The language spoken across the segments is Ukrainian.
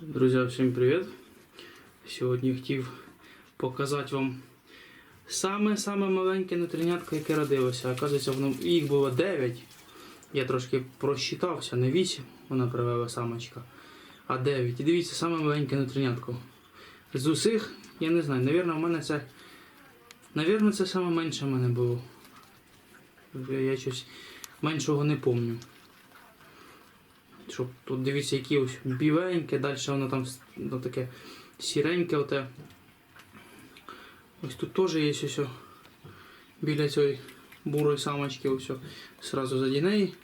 Друзі, всім привіт! Сьогодні хотів показати вам саме-саме маленьке нутринятко, яке родилося. Оказується, воно, їх було 9. Я трошки просчитався, не 8 вона привела самочка, а 9. І дивіться, саме маленьке нутринятко. З усіх, я не знаю, навірно, в мене це. Навірно, це саме менше в мене було. Я щось меншого не пам'ятаю. Щоб тут дивіться, які ось біленьке, далі воно там ну, таке сіреньке. Оте. Ось тут теж є ось біля цієї бурої самочки, ось о, сразу заді неї.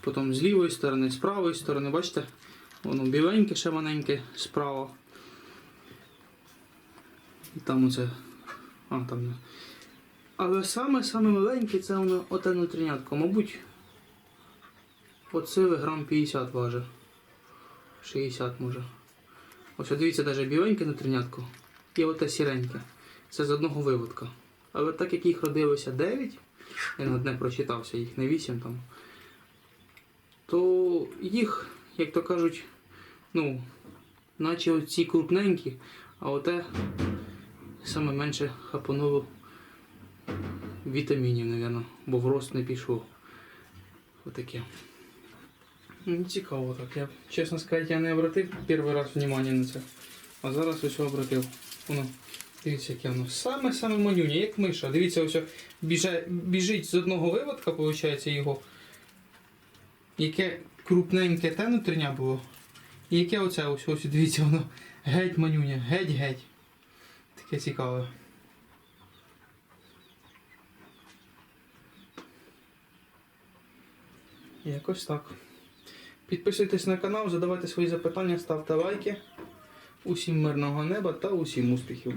Потім з лівої сторони, з правої сторони, бачите? Воно біленьке, ще маленьке справа. І там оце. А, там. Але саме-саме маленьке це воно оте внутрінятко. Мабуть, От грам 50 важить. 60 може. Ось дивіться, навіть біленьке нутринятко і оте сіреньке. Це з одного виводка. Але так як їх родилося 9, я на одне прочитався, їх не 8 там, то їх, як то кажуть, ну, наче оці крупненькі, а оте саме менше хапануло вітамінів, мабуть, бо в рост не пішло. Отаке. Ну, Цікаво так. Я, чесно сказати, я не обратив перший раз внимання на це. А зараз ось обратив. Воно, дивіться, яке воно. Саме-саме манюня, як миша. Дивіться, ось біже, біжить з одного виводка, виходить, його. Яке крупненьке те нутриня було. І яке оце ось, ось дивіться, воно геть манюня, геть-геть. Таке цікаве. Якось так. Підписуйтесь на канал, задавайте свої запитання, ставте лайки. Усім мирного неба та усім успіхів!